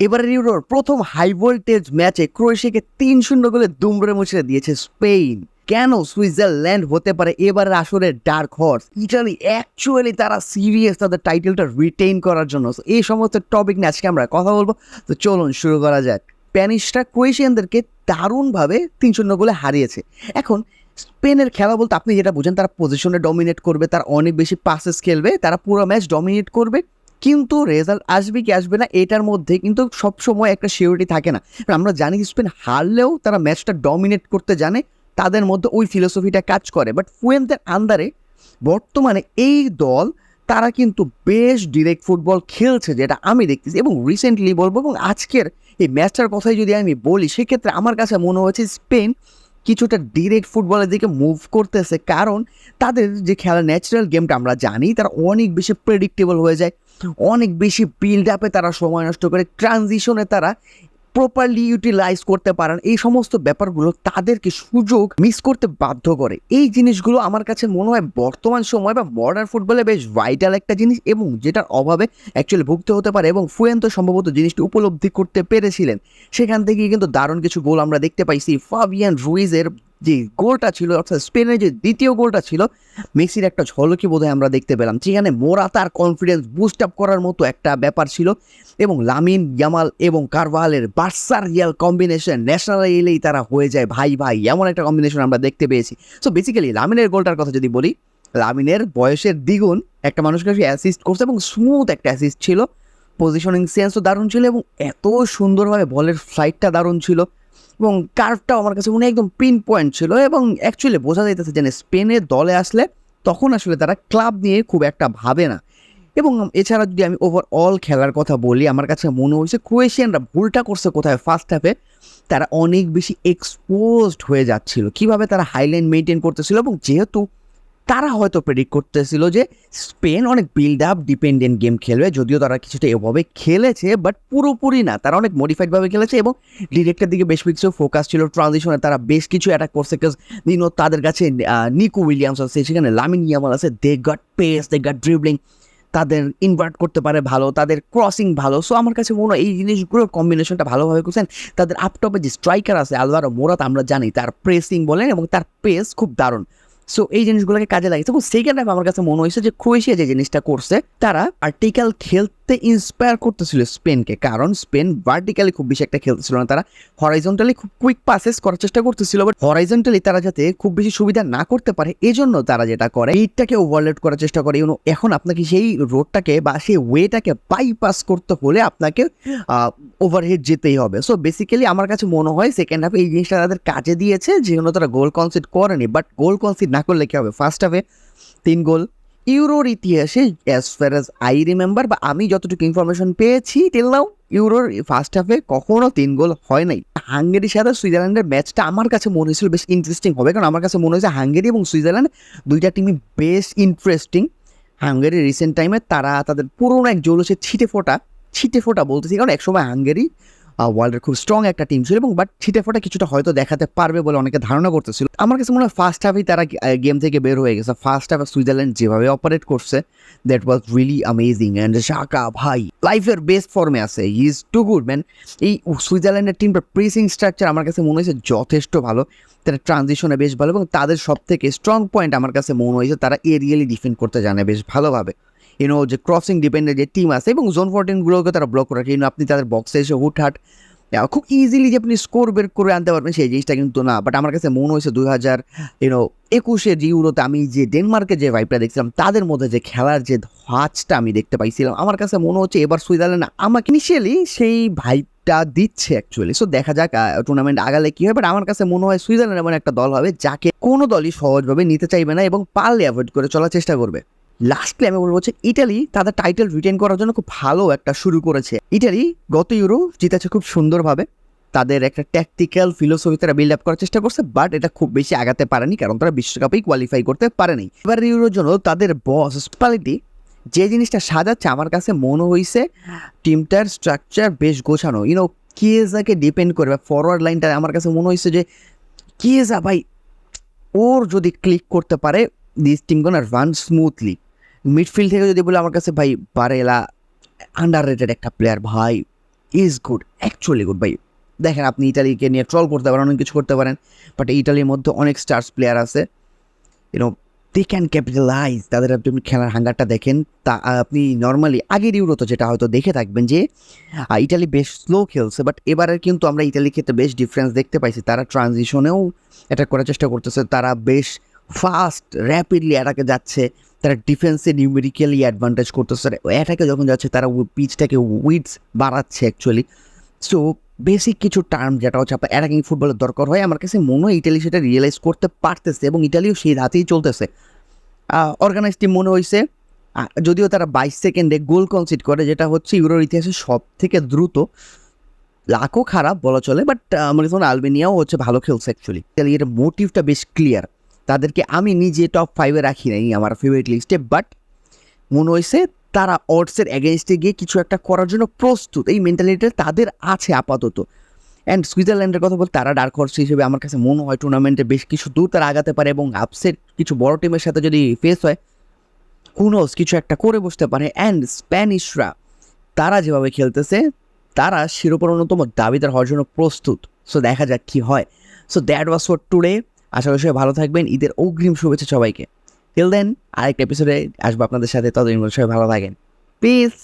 এবারের ইউরোর প্রথম high voltage ম্যাচে ক্রোয়েশিয়াকে তিন শূন্য গোলে দুমড়ে মুচড়ে দিয়েছে স্পেন কেন সুইজারল্যান্ড হতে পারে এবারের আসলে ডার্ক হর্স? ইটালি অ্যাকচুয়ালি তারা সিরিয়াস তাদের টাইটেলটা রিটেইন করার জন্য। এই সমস্ত টপিক নিয়ে আজকে আমরা কথা বলব। তো চলুন শুরু করা যাক। স্প্যানিশরা ক্রোয়েশিয়ানদেরকে দারুণভাবে তিন শূন্য গোলে হারিয়েছে। এখন স্পেনের খেলা বলতে আপনি যেটা বুঝেন, তারা পজিশনে ডমিনেট করবে, তারা অনেক বেশি পাসেস খেলবে, তারা পুরো ম্যাচ ডমিনেট করবে। কিন্তু রেজাল্ট আসবে কি আসবে না, এটার মধ্যে কিন্তু সবসময় একটা সিওরিটি থাকে না। আমরা জানি স্পেন হারলেও তারা ম্যাচটা ডমিনেট করতে জানে, তাদের মধ্যে ওই ফিলোসফিটা কাজ করে। বাট ফুয়েন্তের আন্দারে বর্তমানে এই দল, তারা কিন্তু বেশ ডিরেক্ট ফুটবল খেলছে, যেটা আমি দেখতেছি এবং রিসেন্টলি বলব এবং আজকের এই ম্যাচটার কথাই যদি আমি বলি, সেক্ষেত্রে আমার কাছে মনে হয়েছে স্পেন কিছুটা ডিরেক্ট ফুটবলের দিকে মুভ করতেছে। কারণ তাদের যে খেলা ন্যাচারাল গেমটা আমরা জানি, তারা অনেক বেশি প্রেডিক্টেবল হয়ে যায়। অনেক বেশি বিল্ড আপে তারা সময় নষ্ট করে ট্রানজিশনে তারা প্রপারলি ইউটিলাইজ করতে পারেন। এই সমস্ত ব্যাপারগুলো তাদেরকে সুযোগ মিস করতে বাধ্য করে। এই জিনিসগুলো আমার কাছে মনে হয় বর্তমান সময় বা মডার্ন ফুটবলে বেশ ভাইটাল একটা জিনিস এবং যেটার অভাবে অ্যাকচুয়ালি ভুগতে হতে পারে এবং ফুয়েন্ত সম্ভবত জিনিসটি উপলব্ধি করতে পেরেছিলেন। সেখান থেকে কিন্তু দারুণ কিছু গোল আমরা দেখতে পাইছি। ফাবিয়ান রুইজের যে গোলটা ছিল, অর্থাৎ স্পেনের যে দ্বিতীয় গোলটা ছিল, মেসির একটা ঝলকি বোধহয় আমরা দেখতে পেলাম। যেখানে মোরা তার কনফিডেন্স বুস্ট আপ করার মতো একটা ব্যাপার ছিল এবং লামিন ইয়ামাল এবং কারভালের বার্সার রিয়াল কম্বিনেশন ন্যাশনাল এলেই তারা হয়ে যায়। ভাই ভাই, এমন একটা কম্বিনেশন আমরা দেখতে পেয়েছি। সো বেসিক্যালি লামিনের গোলটার কথা যদি বলি, লামিনের বয়সের দ্বিগুণ একটা মানুষকে অ্যাসিস্ট করছে এবং স্মুথ একটা অ্যাসিস্ট ছিল। পজিশনিং সেন্সও দারুণ ছিল এবং এত সুন্দরভাবে বলের ফ্লাইটটা দারুণ ছিল। এবং কার্ভটাও আমার কাছে মনে একদম পিন পয়েন্ট ছিল এবং অ্যাকচুয়ালি বোঝা যাইতেছে যেন স্পেনে দলে আসলে তখন আসলে তারা ক্লাব নিয়ে খুব একটা ভাবে না। এবং এছাড়া যদি আমি ওভারঅল খেলার কথা বলি, আমার কাছে মনে হয়েছে ক্রোয়েশিয়ানরা ভুলটা করছে কোথায়? ফার্স্ট হাফে তারা অনেক বেশি এক্সপোজড হয়ে যাচ্ছিল। কীভাবে তারা হাইলাইন মেনটেন করতেছিল এবং যেহেতু তারা হয়তো প্রেডিক্ট করতেছিল যে স্পেন অনেক বিল্ড আপ ডিপেন্ডেন্ট গেম খেলবে, যদিও তারা কিছুটা এভাবে খেলেছে বাট পুরোপুরি না। তারা অনেক মডিফাইডভাবে খেলেছে এবং ডিরেক্টের দিকে বেশ কিছু ফোকাস ছিল। ট্রানজিশনে তারা বেশ কিছু অ্যাটাক করছে ইউনো তাদের কাছে নিকো উইলিয়ামস আছে, সেখানে লামিন ইয়ামাল আছে they got pace they got dribbling তাদের ইনভার্ট করতে পারে ভালো, তাদের ক্রসিং ভালো। সো আমার কাছে মনে হয় এই জিনিসগুলোর কম্বিনেশনটা ভালোভাবে করছেন। তাদের আপটপে যে স্ট্রাইকার আছে, আলভারো মোরাত, আমরা জানি, তার প্রেসিং বলেন এবং তার পেস খুব দারুণ। সো এই জিনিসগুলোকে কাজে লাগিয়েছে এবং সেকেন্ড হাফ আমার কাছে মনে হয়েছে যে ক্রোয়েশিয়া যে জিনিসটা করছে, তারা আর্টিকেল আর্টিকাল খেলতে ইন্সপায়ার করতেছিল স্পেনকে। কারণ স্পেন ভার্টিক্যালি খুব বেশি একটা খেলতেছিল না তারা। হরাইজন্টালি খুব কুইক পাসেস করার চেষ্টা করতেছিল বাট হরাইজন্টালি তারা যাতে খুব বেশি সুবিধা না করতে পারে, এজন্য তারা যেটা করে, এইটাকে ওভারলেট করার চেষ্টা করে। এখন আপনাকে সেই রোডটাকে বা সেই ওয়েটাকে বাইপাস করতে হলে আপনাকে ওভারহেড যেতেই হবে। সো বেসিক্যালি আমার কাছে মনে হয় সেকেন্ড হাফে এই জিনিসটা তাদের কাজে দিয়েছে যেগুলো তারা গোল কনসিড করেনি। বাট গোল কনসিড না করলে কি হবে? ফার্স্ট হাফে তিন গোল ইউরোর ইতিহাসে as far as I remember বা আমি যতটুকু ইনফরমেশন পেয়েছি টিল নাও ইউরোর ফার্স্ট হাফে কখনো তিন গোল হয় নাই। হাঙ্গেরির সাথে সুইজারল্যান্ডের ম্যাচটা আমার কাছে মনে হয়েছিল বেশ ইন্টারেস্টিং হবে, কারণ আমার কাছে মনে হয়েছে হাঙ্গেরি এবং সুইজারল্যান্ড দুইটা টিমই বেশ ইন্টারেস্টিং হাঙ্গেরি রিসেন্ট টাইমে তারা তাদের পুরোনো এক জৌলসে ছিটে ফোটা ছিটে ফোটা বলতেছি, কারণ একসময় হাঙ্গেরি ওয়ার্ল্ডের খুব স্ট্রং একটা টিম ছিল এবং বাট ছিটে ফোটা কিছুটা হয়তো দেখাতে পারবে বলে অনেকে ধারণা করতেছিল। আমার কাছে মনে হয় ফার্স্ট হাফেই তারা গেম থেকে বের হয়ে গেছে। ফার্স্ট হাফে সুইজারল্যান্ড যেভাবে অপারেট করছে that was really amazing and Xhaka ভাই লাইফের বেস্ট ফর্মে আছে। ইজ টু গুড ম্যান এই সুইজারল্যান্ডের টিমটা প্রেসিং স্ট্রাকচার আমার কাছে মনে হয়েছে যথেষ্ট ভালো। তারা ট্রানজিশনে বেশ ভালো এবং তাদের সব থেকে স্ট্রং পয়েন্ট আমার কাছে মনে হয়েছে তারা এরিয়ালি ডিফেন্ড করতে জানে বেশ ভালোভাবে। ইউনো যে ক্রসিং ডিপেন্ডেন্ট যে টিম আছে এবং জোন ফোরটিনগুলোকে তারা ব্লক করে রাখে। ইউনো আপনি তাদের বক্সে এসে হুটহাট খুব ইজিলি যে আপনি স্কোর বের করে আনতে পারবেন সেই জিনিসটা কিন্তু না। বাট আমার কাছে মনে হয়েছে দুই হাজার ইউনো একুশে যে ইউরোতে আমি যে ডেনমার্কের যে ভাইপটা দেখছিলাম, তাদের মধ্যে যে খেলার যে ধাঁচটা আমি দেখতে পাইছিলাম, আমার কাছে মনে হচ্ছে এবার সুইজারল্যান্ড আমাকে ইনিশিয়ালি সেই ভাইবটা দিচ্ছে অ্যাকচুয়ালি সো দেখা যাক টুর্নামেন্ট আগালে কি হয়। বাট আমার কাছে মনে হয় সুইজারল্যান্ড এমন একটা দল হবে যাকে কোনো দলই সহজভাবে নিতে চাইবে না এবং পারলে অ্যাভয়েড করে চলার চেষ্টা করবে। লাস্টলি আমি বলব হচ্ছে ইটালি তাদের টাইটেল রিটেন করার জন্য খুব ভালো একটা শুরু করেছে। ইটালি গত ইউরো জিতেছে খুব সুন্দরভাবে। তাদের একটা ট্যাকটিক্যাল ফিলোসফি তারা বিল্ড আপ করার চেষ্টা করছে বাট এটা খুব বেশি আগাতে পারেনি, কারণ তারা বিশ্বকাপেই কোয়ালিফাই করতে পারেনি। এবার ইউরোর জন্য তাদের বস স্পালিটি যে জিনিসটা সাজাচ্ছে, আমার কাছে মনে হয়েছে টিমটার স্ট্রাকচার বেশ গোছানো। ইউনো কিয়েজাকে ডিপেন্ড করে বা ফরওয়ার্ড লাইনটা আমার কাছে মনে হয়েছে যে কিয়েজা ভাই, ওর যদি ক্লিক করতে পারে this team gonna run smoothly midfield থেকে যদি বলে, আমার কাছে ভাই বারেলা আন্ডার রেটেড একটা প্লেয়ার ভাই। ইজ গুড অ্যাকচুয়ালি গুড ভাই। দেখেন, আপনি ইটালিকে নিয়ে ট্রল করতে পারেন, অনেক কিছু করতে পারেন বাট ইটালির মধ্যে অনেক স্টার্স প্লেয়ার আছে। You know they can capitalise তাদের আপনি খেলার হাঙ্গারটা দেখেন, তা আপনি নর্মালি আগের ইউরোতে যেটা হয়তো দেখে থাকবেন যে ইটালি বেশ স্লো খেলছে বাট এবারে কিন্তু আমরা ইটালির ক্ষেত্রে বেশ ডিফারেন্স দেখতে পাইছি। তারা ট্রানজিশনেও অ্যাটাক করার চেষ্টা করতেছে, তারা বেশ ফাস্ট র্যাপিডলি অ্যাটাকে যাচ্ছে। তারা ডিফেন্সে নিউমেরিক্যালি অ্যাডভান্টেজ করতেছে। অ্যাটাকে যখন যাচ্ছে, তারা পিচটাকে উইডস বাড়াচ্ছে অ্যাকচুয়ালি সো বেসিক কিছু টার্ম যেটা হচ্ছে, আপনার অ্যাটাকিং ফুটবলের দরকার হয়। আমার কাছে মনে হয় ইটালি সেটা রিয়েলাইজ করতে পারতেছে এবং ইটালিও সেই রাতেই চলতেছে। অর্গানাইজ টিম মনে হয়েছে যদিও তারা বাইশ সেকেন্ডে গোল কনসিড করে, যেটা হচ্ছে ইউরোর ইতিহাসে সব থেকে দ্রুত। লাখও খারাপ বলা চলে বাট আমার কাছে আলবেনিয়াও হচ্ছে ভালো খেলছে অ্যাকচুয়ালি ইটালি এর মোটিভটা বেশ ক্লিয়ার তাদেরকে আমি নিজে টপ ফাইভে রাখি নাই আমার ফেভারিট লিস্টে বাট মনে হয়েছে তারা অর্ডসের এগেনস্টে গিয়ে কিছু একটা করার জন্য প্রস্তুত। এই মেন্টালিটিটা তাদের আছে আপাতত। অ্যান্ড সুইজারল্যান্ডের কথা বলতে তারা ডার্ক হর্স হিসেবে আমার কাছে মনে হয় টুর্নামেন্টে বেশ কিছু দূর তারা আগাতে পারে এবং আপসেট কিছু বড় টিমের সাথে যদি ফেস হয় হুনোস কিছু একটা করে বসতে পারে। অ্যান্ড স্প্যানিশরা তারা যেভাবে খেলতেছে, তারা শিরোপর অন্যতম দাবিদার হওয়ার জন্য প্রস্তুত। সো দেখা যাক কি হয়। So that was for today আশা করি সবাই ভালো থাকবেন। ঈদের অগ্রিম শুভেচ্ছা সবাইকে। টিল দেন আরেকটা এপিসোডে আসব আপনাদের সাথে। ততদিন সবাই ভালো থাকেন। পিস